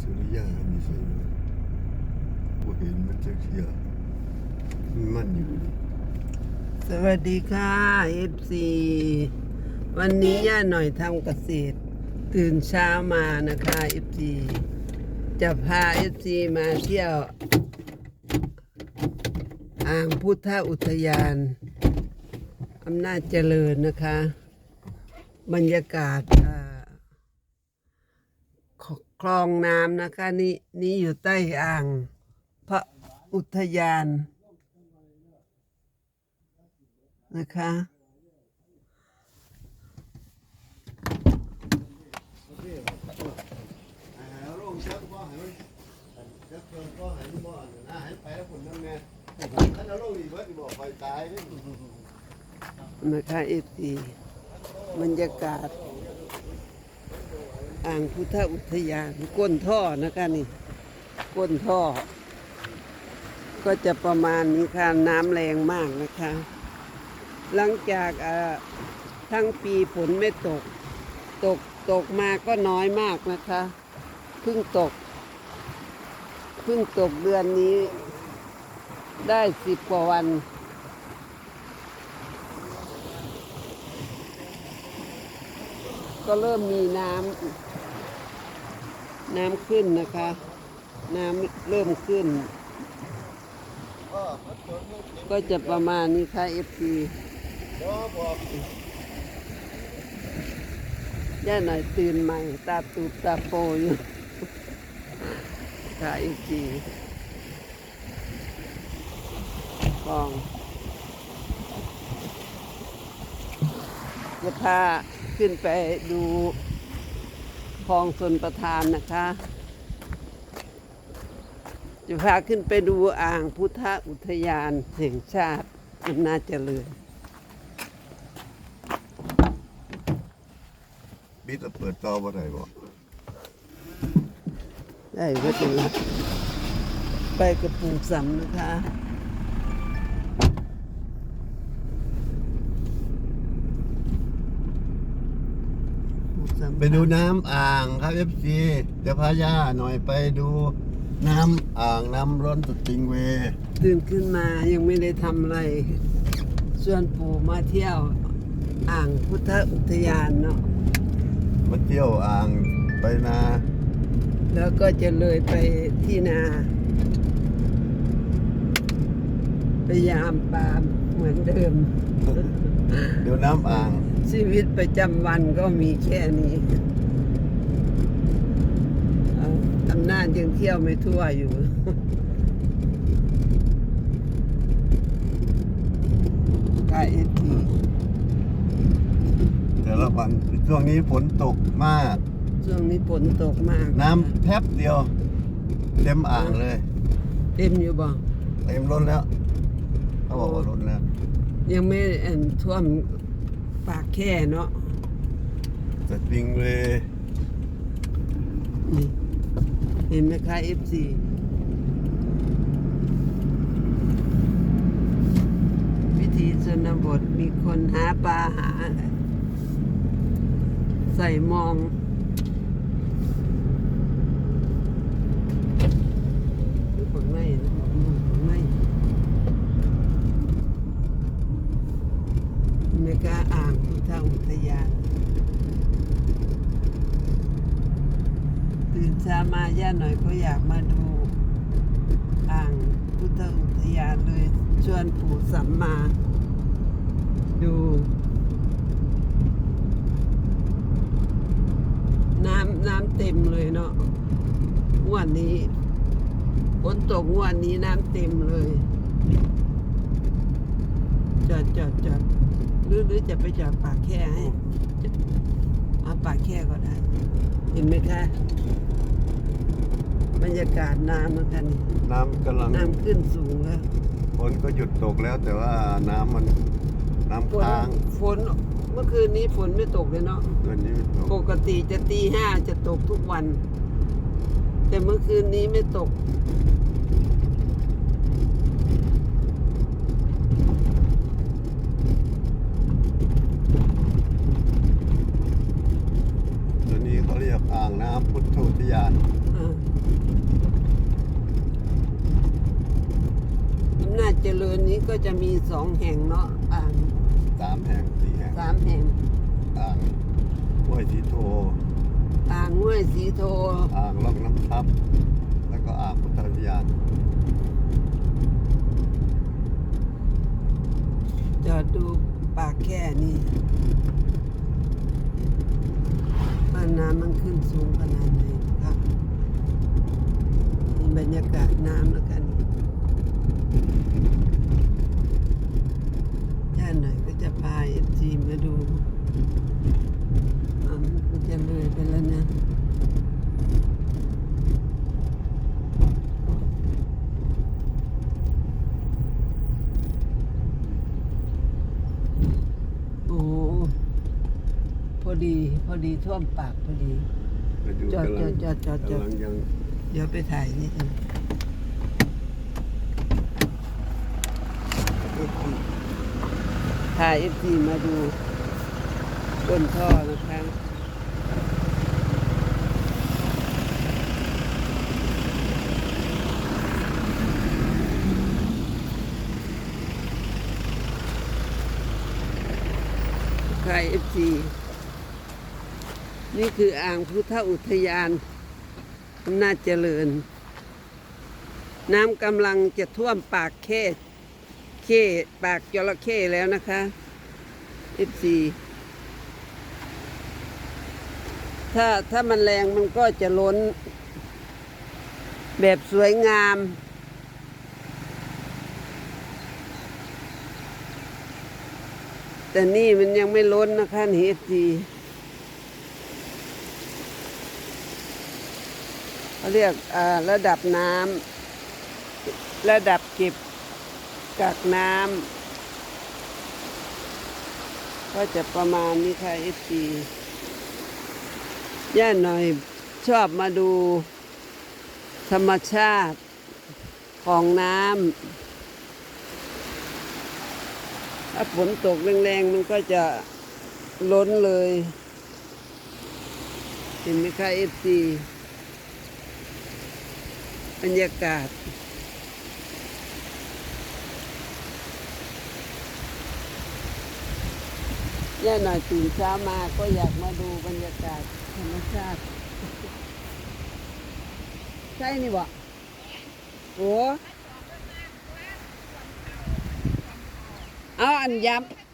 สุริยามีใส่เลยบ่เห็นมันจะเขียมันอยู่นี่สวัสดีค่ะ FC วันนี้ย่าหน่อยทำเกษตร ตื่นเช้ามานะคะ FC จะพา FC มาเที่ยว อ่างพุทธอุทยานอำนาจเจริญนะคะ บรรยากาศอ่า คลองน้ำนะคะ นี่นี่อยู่ใต้อ่าง พระอุทยาน นะคะ นะให้ไปแล้วลนั่นแน่คันเอาลงอีกเบิดสิบ่ไฟตายเด้นะคะเอฟีบรรยากาศ อ่างพุทธอุทยานก้นท่อนะคะนี่ก้นท่อ ก็จะประมาณนี้ค่ะน้ำแรงมากนะคะ หลังจากทั้งปีฝนไม่ตก ตกตกมาก็น้อยมากนะคะเพิ่งตกเพิ่งตกเดือนนี้ได้สิบกว่าวัน ก็เริ่มมีน้ำน้ำขึ้นนะคะ น้ำเริ่มขึ้น ก็จะประมาณนี้ค่ะเอฟซีบ่บอกย่าหน่อยตื่นใหม่ ตาตูบตาโปอยู่ค่ะเอฟซีกอง จะพาขึ้นไปดูคลองชนประทานนะคะ จะพาขึ้นไปดูอ่างพุทธอุทยานแห่งชาติอำนาจเจริญ บิดแล้วเปิดต่อบ่ได้บ่ได้ก็จะไปกระปูสัมนะคะ ไปดูน้ำอ่างครับ FC จะพาย่าหน่อยไปดูน้ำอ่างน้ำร้อนสติงเวย์ตื่นขึ้นมายังไม่ได้ทำอะไรชวนปู่มาเที่ยว อ่างพุทธอุทยานเนาะมาเที่ยวอ่างไปนาแล้วก็จะเลยไปที่นาพยายามปาล์มเหมือนเดิมดูน้ำอ่าง ชีวิตประจำวันก็มีแค่นี้เอาอำนาจยังเที่ยวไม่ทั่วอยู่กายเอทีแต่ละวันช่วงนี้ฝนตกมาก ช่วงนี้ฝนตกมาก น้ำแทบเดียว เต็มอ่างเลย เต็มอยู่บ่เต็มล้นแล้ว เขาบอกว่าล้นแล้ว ยังไม่เอ็นท่วม ปากแค่เนาะสปริงเวย์นี่เห็นไหมคะเอฟซีวิธีชนบทมีคนหาปลาหาอะไรใส่มองฝั่งในนะฝั่งในเมกา อ่างพุทอุทยาน ตื่นเช้ามาย่าหน่อยก็อยากมาดูอ่างพุทธอุทยานเลยชวนปู่สัมมา ดู น้ำน้ำเต็มเลยเนาะวันนี้ฝนตกวันนี้น้ำเต็มเลยจอดจอดจอด หรือหรือจะไปจอดปากแค่ให้เอาปากแค่ก็ได้ เห็นไหมคะบรรยากาศน้ำนะคะนี่น้ำกำลังน้ำขึ้นสูงแล้วฝนก็หยุดตกแล้ว แต่ว่าน้ำมันน้ำฝนค้างฝนเมื่อคืนนี้ฝนไม่ตกเลยเนาะเดือนนี้ไม่ตปกกติจะตีห้าจะตกทุกวัน แต่เมื่อคืนนี้ไม่ตก ตัวนี้เขาเรียกอ่างน้ำพุทธอุทยานอำนาจเจริญนี้ก็จะมีสองแห่งเนาะอ่างสามแห่งสี่แห่งสามแห่งอ่างห้วยสีโทอ่างห้วยสีโทอ่างล่องน้ำทับ แล้วก็อ่างพุทธอุทยานจอดดูปากแค่นี้ น้ำมันขึ้นสูงขนาดไหนครับนี่บรรยากาศน้ำแล้วนย่าหน่อยก็จะพาเอฟซีมาดูอ่ามันก็จะเลยไปแล้วนะ โอ้พอ ดีพอดีท่วมปากพอดีไปดูจอดกำลังจอดจอดจอดกำลังยังเดี๋ยวไปถ่ายนิดนึงถ่ายเอฟซีมาดูต้นท่อนะคะถ่ายเอฟซี นี่คืออ่างพุทธอุทยานอำนาจเจริญ น้ำกำลังจะท่วมปากเข้เข้ปากจระเข้แล้วนะคะ F4 ถ้าถ้ามันแรงมันก็จะล้น แบบสวยงามแต่นี่มันยังไม่ล้นนะคะนี่ F4 เรียกระดับน้ำระดับเก็บกักน้ำก็จะประมาณนี้ค่ะเอฟซีย่าหน่อยชอบมาดูธรรมชาติของน้ำถ้าฝนตกแรงๆ มันก็จะล้นเลย เห็นไหมคะเอฟซี บรรยากาศ ย่าหน่อยตื่นเช้ามาก็อยากมาดูบรรยากาศธรรมชาติ ใช่นี่บ่โอ้เอาอันย้ำ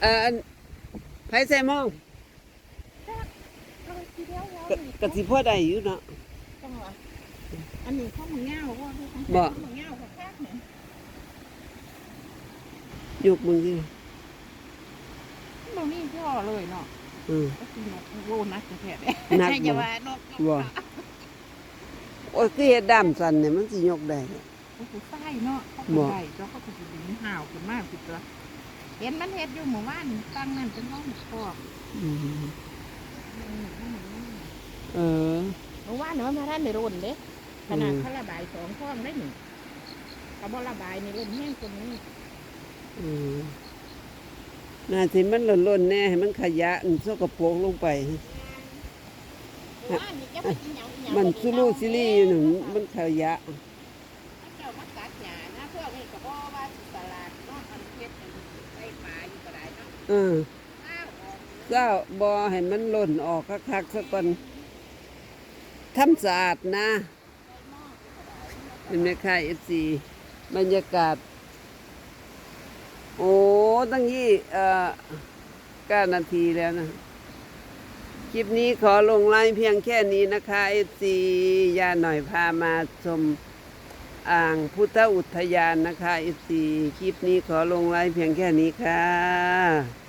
เอ่ออันไผใส่หมองกะกะสิพ่อได้อยู่เนาะ จังหวะอันนี้ข้าวมันเงาว่าด้วยกันบ่ ข้าวมันเงากับแคบเนี่ยยกมึงสิมันนี่พ่อเลยเนาะอืมก็คือนกโวนักจะแท้เลยนักบ่อย่าว่านกบ่โอ้ยคือเฮ็ดดำสันเนี่ยมันสิยกได้โอ้โหไส้เนาะเขาบ่ก็ได้แล้วเขาก็จะดึงห่าวขึ้นมากขึ้นตัว เห็นมันเฮ็ดอยู่หมู่บ้านตั้งนั่นเป็นห้องคอกอืมเออหมู่บ้านเนาะมาท่านในร่นเด้ขนาดเขาระบายสองคลองได้หนึ่งเขาบ่ระบายในร่นแห้งตรงนี้อืมน่าสิมันหล่นๆแน่ให้มันขยะอันสกปรกลงไปหมู่บ้านนี่จะไปกินหยังกิหยังมันซุลูซิลี่อยู่หนึ่งมันขยะ เจ้าก้านะเพื่อให้กระบอกว่าสิตลาดเนาะอันเฮ็ดอันไส้ปลาอยู่ก็ได้เนออข้าวออกเจ้าบอให้มันหล่นออกคักๆซะก่อนทำสะอาดนะเป็นไหมคะเอฟซีบรรยากาศ โอ้ตั้งยี่เอ่อก้านาทีแล้วนะ คลิปนี้ขอลงไลน์เพียงแค่นี้นะคะเอฟซียาหน่อยพามาชม อ่างพุทธอุทยานนะคะอีซีคลิปนี้ขอลงไลน์เพียงแค่นี้ค่ะ